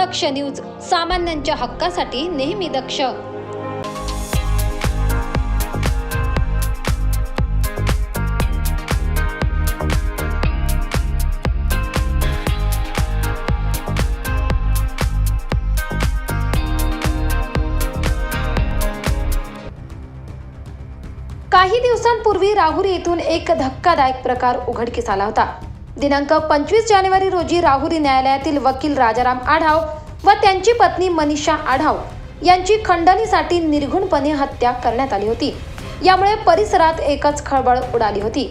दक्ष news सामान्यांच्या हक्कासाठी नेहमी दक्ष. काही दिवसांपूर्वी राहुरी येथून एक धक्कादायक प्रकार उघडकीस आला होता. दिनांक पंचवीस जानेवारी रोजी राहुरी न्यायालयातील वकील राजाराम आढाव व त्यांची पत्नी मनीषा आढाव यांची खंडणीसाठी निर्घुणपणे हत्या करण्यात आली होती. यामुळे परिसरात एकच खळबळ उडाली होती.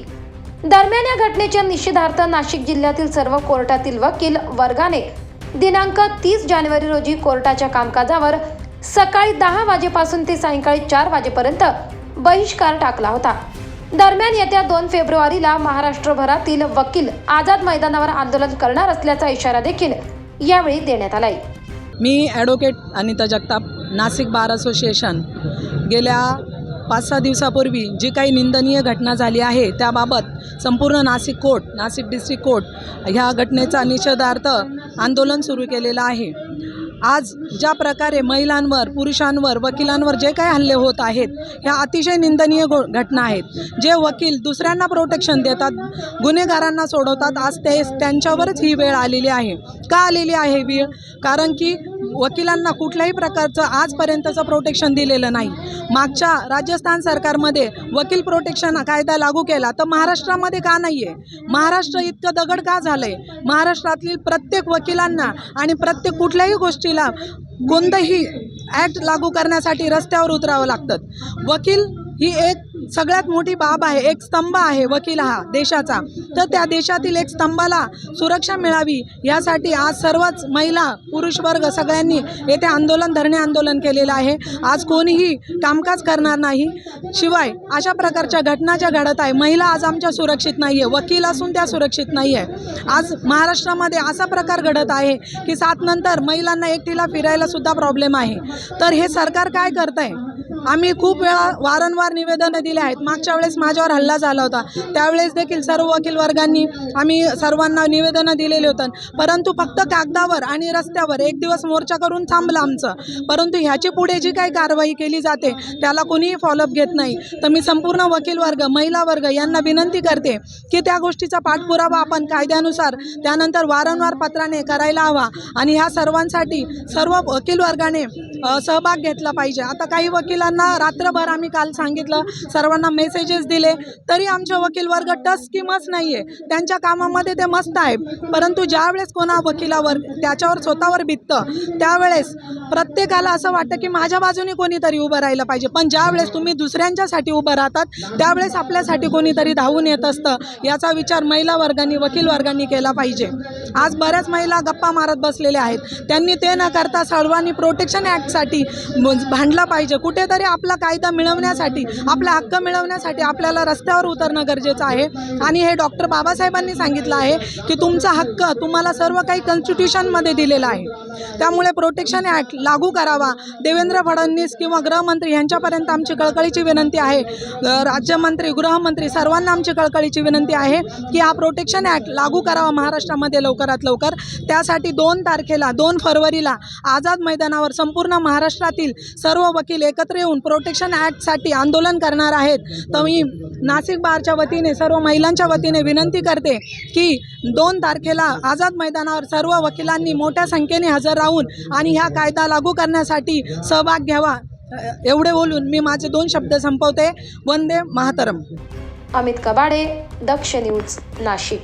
दरम्यान या घटनेच्या निषेधार्थ नाशिक जिल्ह्यातील सर्व कोर्टातील वकील वर्गाने दिनांक तीस जानेवारी रोजी कोर्टाच्या कामकाजावर सकाळी दहा वाजेपासून ते सायंकाळी चार वाजेपर्यंत बहिष्कार टाकला होता. दरम्यान येत्या दोन फेब्रुवारीला महाराष्ट्रभरातील वकील आझाद मैदानावर आंदोलन करणार असल्याचा इशारा देखील यावेळी देण्यात आलाय. मी advocate Anita Jagtap Nashik bar association. गेल्या पाच सहा दिवसापूर्वी जी काही निंदनीय घटना झाली आहे त्याबाबत संपूर्ण Nashik court Nashik district court ह्या घटनेचा निषेधार्थ आंदोलन सुरू केलेलं आहे. आज ज्या प्रकारे महिलांवर पुरुषांवर वकिलांवर जे काही हल्ले होत आहेत ह्या अतिशय निंदनीय गो घटना आहेत. जे वकील दुसऱ्यांना प्रोटेक्शन देतात गुन्हेगारांना सोडवतात आज ते त्यांच्यावरच ही वेळ आलेली आहे. का आलेली आहे वेळ? कारण की वकिलांना कुठल्याही प्रकारचं आजपर्यंतचं प्रोटेक्शन दिलेलं नाही. मागच्या राजस्थान सरकारमध्ये वकील प्रोटेक्शन कायदा लागू केला तर महाराष्ट्रामध्ये का नाही आहे महाराष्ट्र इतकं दगड का झालं आहे महाराष्ट्रातील प्रत्येक वकिलांना आणि प्रत्येक कुठल्याही गोष्टीला कोणतंही ॲक्ट लागू करण्यासाठी रस्त्यावर उतरावं लागतं. वकील ही एक सगळ्यात मोठी बाब आहे एक स्तंभ आहे वकील हा देशाचा. तर त्या देशातील एक स्तंभाला सुरक्षा मिळावी यासाठी आज सर्वच महिला पुरुष वर्ग सगळ्यांनी येथे आंदोलन धरणे आंदोलन केलेलं आहे. आज कोणीही कामकाज करणार नाही. शिवाय अशा प्रकारच्या घटना ज्या घडत आहे महिला आज आमच्या सुरक्षित नाही आहे वकील असून त्या सुरक्षित नाही आहे आज महाराष्ट्रामध्ये असा प्रकार घडत आहे की सात नंतर महिलांना एकटीला फिरायला सुद्धा प्रॉब्लेम आहे. तर हे सरकार काय करत आहे आम्ही खूप वेळा वारंवार निवेदनं दिले आहेत. मागच्या वेळेस माझ्यावर हल्ला झाला होता. त्यावेळेस देखील सर्व वकील वर्गांनी आम्ही सर्वांना निवेदनं दिलेली होतं. परंतु फक्त कागदावर आणि रस्त्यावर एक दिवस मोर्चा करून थांबलं आमचं. परंतु ह्याची पुढे जी काही कारवाई केली जाते त्याला कोणीही फॉलोअप घेत नाही. तर मी संपूर्ण वकील वर्ग महिला वर्ग यांना विनंती करते की त्या गोष्टीचा पाठपुरावा आपण कायद्यानुसार त्यानंतर वारंवार पत्राने करायला हवा. आणि ह्या सर्वांसाठी सर्व वकील वर्गाने सहभाग घेतला पाहिजे. आता काही वकिलांना रात्रभर आम्ही काल सांगितलं सर्वांना मेसेजेस दिले तरी आमचे वकील वर्ग टच स्कीमच नाही आहे त्यांच्या कामामध्ये ते मस्त आहे. परंतु ज्यावेळेस कोणा वकिलावर त्याच्यावर स्वतःवर बिततं त्यावेळेस प्रत्येकाला असं वाटतं की माझ्या बाजूने कोणीतरी उभं राहिलं पाहिजे. पण ज्यावेळेस तुम्ही दुसऱ्यांच्यासाठी उभं राहतात त्यावेळेस आपल्यासाठी कोणीतरी धावून येत असतं याचा विचार महिला वर्गांनी वकील वर्गांनी केला पाहिजे. आज बऱ्याच महिला गप्पा मारत बसलेल्या आहेत. त्यांनी ते न करता सर्वांनी प्रोटेक्शन ॲक्टसाठी भांडला पाहिजे. कुठेतरी आपला कायदा मिळवण्यासाठी आपला हक्क मिळवण्यासाठी आपल्याला रस्त्यावर उतरणं गरजेचं आहे. आणि हे डॉक्टर बाबासाहेबांनी सांगितलं आहे की तुमचा हक्क तुम्हाला सर्व काही कॉन्स्टिट्यूशनमध्ये दिलेला आहे. त्यामुळे प्रोटेक्शन ॲक्ट लागू करावा. देवेंद्र फडणवीस किंवा गृहमंत्री यांच्यापर्यंत आमची कळकळीची विनंती आहे. राज्यमंत्री गृहमंत्री सर्वांना आमची कळकळीची विनंती आहे की हा प्रोटेक्शन ॲक्ट लागू करावा महाराष्ट्रामध्ये लवकरात लवकर. त्यासाठी दोन तारखेला दोन फरवरीला आझाद मैदानावर संपूर्ण महाराष्ट्रातील सर्व वकील एकत्र येऊन प्रोटेक्शन ॲक्टसाठी आंदोलन करणार आहेत. तर मी नाशिक बारच्या वतीने सर्व महिलांच्या वतीने विनंती करते की दोन तारखेला आझाद मैदानावर सर्व वकिलांनी मोठ्या संख्येने हजर राहून आणि ह्या कायदा लागू करण्यासाठी सहभाग घ्यावा. एवढे बोलून मी माझे दोन शब्द संपवते. वंदे महातरम अमित कबाडे दक्ष न्यूज नाशिक.